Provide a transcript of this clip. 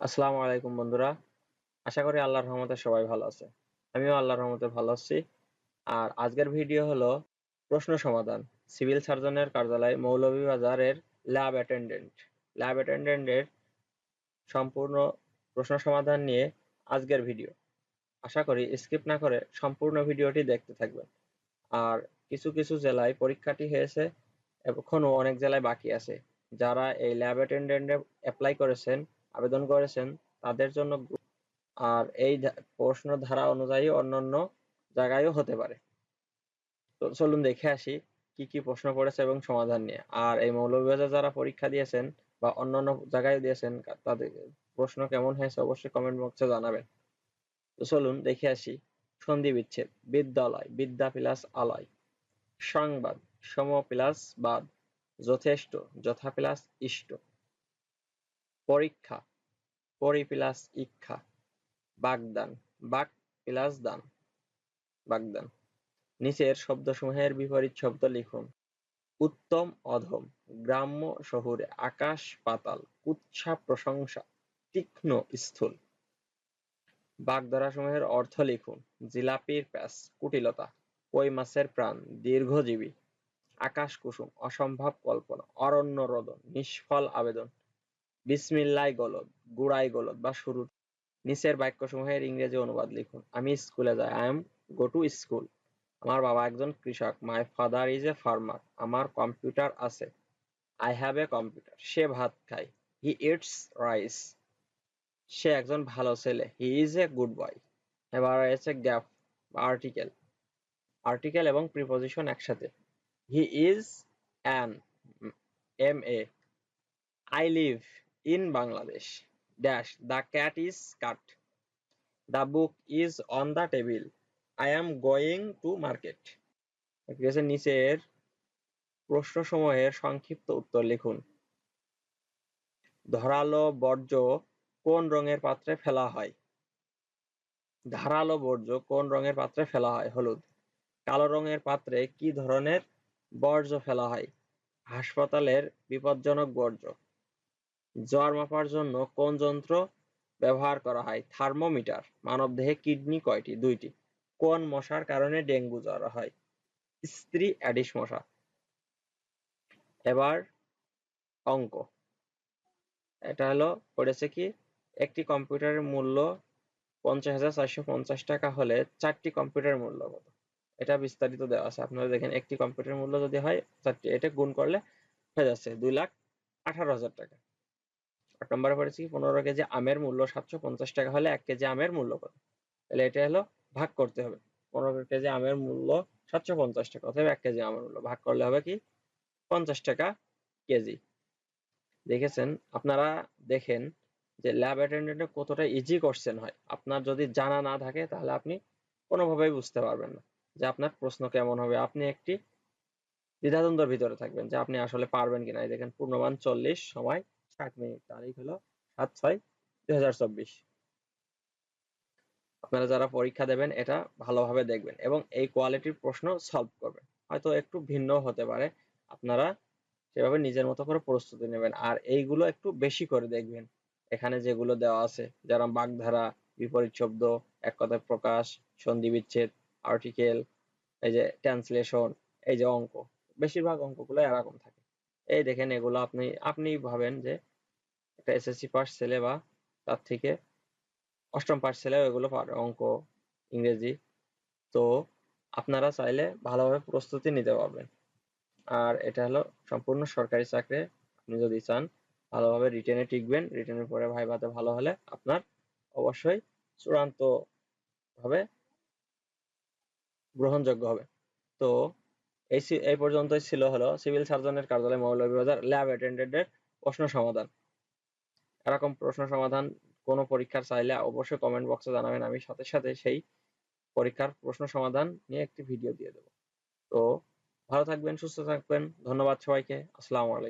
আসসালামু আলাইকুম বন্ধুরা। আশা করি আল্লাহর রহমতে সবাই ভালো আছে। আমিও আল্লাহর রহমতে ভালো আছি। আর আজকের ভিডিও হলো প্রশ্ন সমাধান। সিভিল সার্জনের কার্যালয় মৌলভীবাজারের ল্যাব অ্যাটেন্ডেন্ট। ল্যাব অ্যাটেন্ডেন্টের সম্পূর্ণ প্রশ্ন সমাধান নিয়ে আজকের ভিডিও। আশা করি স্কিপ না করে সম্পূর্ণ ভিডিওটি দেখতে থাকবেন। আর কিছু কিছু জেলায় পরীক্ষাটি হয়েছে এখনও অনেক জেলায় বাকি আছে। যারা এই ল্যাব অ্যাটেন্ডেন্টে অ্যাপ্লাই করেছেন আবেদন করেছেন, তাদের জন্য আর এই প্রশ্ন ধারা অনুযায়ী অন্যান্য জায়গায়ও হতে পারে। তো চলুন দেখে আসি কি কি প্রশ্ন পড়েছে এবং সমাধান নিয়ে। আর এই মৌলভীবাজার যারা পরীক্ষা দিয়েছেন বা অন্যান্য জায়গায় দিয়েছেন তাদের প্রশ্ন কেমন হয়েছে অবশ্যই কমেন্ট বক্সে জানাবেন। তো চলুন দেখে আসি। সন্ধি বিচ্ছেদ, বিদ্যালয়, বিদ্যা প্লাস আলয়। সংবাদ, সম প্লাস বাদ, যথেষ্ট, যথা প্লাস ইষ্ট। পরীক্ষা পরি প্লাস ইক্ষা, বাগদান, বাক প্লাস দান, বাগদান। নিচের শব্দসমূহের বিপরীত শব্দ লিখুন। উত্তম অধম, গ্রাম্য শহুরে, আকাশ পাতাল উৎসাহ প্রশংসা, তীক্ষ্ণ স্থূল। বাগধারাসমূহের অর্থ লিখুন, জিলাপির প্যাস কুটিলতা, কই মাছের প্রাণ, দীর্ঘজীবী, আকাশ কুসুম, অসম্ভব কল্পনা, অরণ্য রোদন, নিষ্ফল আবেদন, বিসমিল্লাহ গলদ। গুড়াই গলদ বা শুরু নিচের বাক্যসমূহের ইংরেজি অনুবাদ লিখুন। আমি স্কুলে যাই। I am go to school আমার বাবা একজন কৃষক। My father is a farmer আমার কম্পিউটার আছে। আই হ্যাভ এ কম্পিউটার সে ভাত খায়। হি ইটস রাইস সে একজন ভালো ছেলে। He is a good boy এবার রয়েছে গ্যাপ বা আর্টিকেল আর্টিকেল এবং প্রিপোজিশন একসাথে। He is an M A I live in Bangladesh. Dash, the cat is cut. The book is on the table. I am going to market. নিচের প্রশ্নসমূহের সংক্ষিপ্ত উত্তর লিখুন ধরালো বর্জ্য কোন রঙের পাত্রে ফেলা হয় ধারালো বর্জ্য কোন রঙের পাত্রে ফেলা হয় হলুদ কালো রঙের পাত্রে কি ধরনের বর্জ্য ফেলা হয় হাসপাতালের বিপজ্জনক বর্জ্য জ্বর মাপার জন্য কোন যন্ত্র ব্যবহার করা হয়? থার্মোমিটার। মানবদেহে কিডনি কয়টি? দুইটি। কোন মশার কারণে ডেঙ্গু জ্বর হয়? স্ত্রী অ্যাডিস মশা। এবার অঙ্ক। এটা হলো, পড়েছে কি? একটি কম্পিউটারের মূল্য পঞ্চাশ হাজার চারশো পঞ্চাশ টাকা হলে চারটি কম্পিউটারের মূল্য কত? এটা বিস্তারিত দেওয়া আছে। আপনারা দেখেন, একটি কম্পিউটারের মূল্য যদি হয়, চারটি, এটা গুণ করলে হয়ে যাচ্ছে দুই লাখ আঠারো হাজার টাকা। আট নম্বরে পড়েছি, পনেরো কেজি আমের মূল্য সাতশো পঞ্চাশ টাকা হলে এক কেজি আমের মূল্য কত? তাহলে এটা হলো ভাগ করতে হবে। পনেরো কেজি আমের মূল্য সাতশো পঞ্চাশ টাকা অথবা এক কেজি আমের মূল্য। ভাগ করলে হবে কি? পঞ্চাশ টাকা কেজি। দেখেছেন? আপনারা দেখেন যে ল্যাব অ্যাটেন্ডেন্টে কতটা ইজি কোশ্চেন হয়। আপনার যদি জানা না থাকে তাহলে আপনি কোনোভাবেই বুঝতে পারবেন না যে আপনার প্রশ্ন কেমন হবে। আপনি একটি দ্বিধাদ্বন্দ্বের ভিতরে থাকবেন যে আপনি আসলে পারবেন কিনা। দেখেন, পূর্ণমান চল্লিশ সময় ষাট মিনিট, তারিখ হলো সাত ছয় দুই আপনারা যারা পরীক্ষা দেবেন, এটা ভালোভাবে দেখবেন এবং এই কোয়ালিটির প্রশ্ন সলভ করবেন। হয়তো একটু ভিন্ন হতে পারে, আপনারা সেভাবে নিজের মতো করে প্রস্তুতি নেবেন। আর এইগুলো একটু বেশি করে দেখবেন। এখানে যেগুলো দেওয়া আছে, যারা বাগধারা বিপরীত শব্দ এক কথায় প্রকাশ, সন্ধি বিচ্ছেদ আর্টিকেল এই যে ট্রান্সলেশন এই যে অঙ্ক, বেশিরভাগ অঙ্কগুলো এরকম থাকে। এই দেখেন এগুলো আপনি আপনি ভাবেন যে একটা এসএসসি পাস ছেলে বা তার থেকে অষ্টম পাস ছেলেও এগুলো পারে অঙ্ক, ইংরেজি। তো আপনারা চাইলে ভালোভাবে প্রস্তুতি নিতে পারবেন। আর এটা হলো সম্পূর্ণ সরকারি চাকরি। আপনি যদি চান ভালোভাবে রিটেনে টিকবেন রিটেনের পরে ভাইভাতে ভালো হলে আপনার অবশ্যই চূড়ান্ত ভাবে গ্রহণযোগ্য হবে। তো এই এই পর্যন্তই ছিল হলো সিভিল সার্জনের কার্যালয় মৌলভীবাজার ল্যাব অ্যাটেন্ডেন্টের প্রশ্ন সমাধান। এরকম প্রশ্ন সমাধান কোনো পরীক্ষার চাইলে অবশ্যই কমেন্ট বক্সে জানাবেন। আমি সাথে সাথে সেই পরীক্ষার প্রশ্ন সমাধান নিয়ে একটি ভিডিও দিয়ে দেব। তো ভালো থাকবেন, সুস্থ থাকবেন। ধন্যবাদ সবাইকে। আসসালামু আলাইকুম।